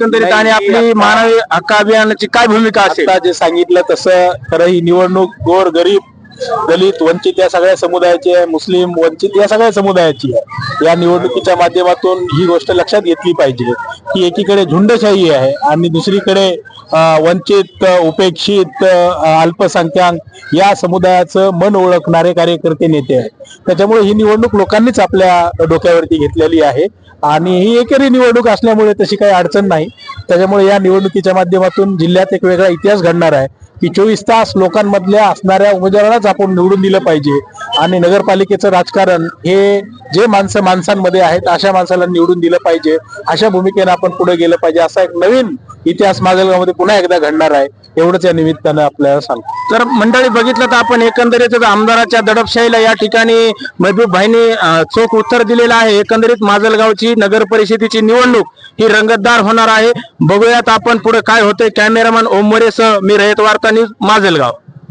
एकंदरीत आणि आपली मानवी हक्क अभियानाची काय भूमिका असेल? आता जे सांगितलं तसं खरं ही निवडणूक गोर गरीब दलित वंचित या सगळ्या समुदायाची आहे मुस्लिम वंचित या सगळ्या समुदायाची आहे. या निवडणुकीच्या माध्यमातून ही गोष्ट लक्षात घेतली पाहिजे. की एकीकडे झुंडशाही आहे आणि दुसरीकडे वंचित उपेक्षित अल्पसंख्याक या समुदायाचं मन ओळखणारे कार्यकर्ते नेते आहेत. त्याच्यामुळे ही निवडणूक लोकांनीच आपल्या डोक्यावरती घेतलेली आहे. आणि ही एकेरी निवडणूक असल्यामुळे तशी काही अडचण नाही. त्याच्यामुळे या निवडणुकीच्या माध्यमातून जिल्ह्यात एक वेगळा इतिहास घडणार आहे. की चोवीस तास लोकांमधल्या असणाऱ्या उमेदवारालाच आपण निवडून दिलं पाहिजे. आणि नगरपालिकेचं राजकारण हे जे माणसं माणसांमध्ये आहेत अशा माणसाला निवडून दिलं पाहिजे. अशा भूमिकेनं आपण पुढे गेलं पाहिजे. असा एक नवीन इतिहास माजलगावमध्ये पुन्हा एकदा घडणार आहे. एवढंच या निमित्तानं आपल्याला सांगतो. तर मंडळी बघितलं तर आपण एकंदरीत आमदाराच्या दडपशाहीला या ठिकाणी महबूब भाईने चोख उत्तर दिलेलं आहे. एकंदरीत माजलगावची नगर परिषदेची निवडणूक ही रंगतदार होणार आहे. बघूयात आपण पुढे काय होतंय. कॅमेरामॅन ओम मोरेसह मी रयत वार्ता न्यूज माजलगाव.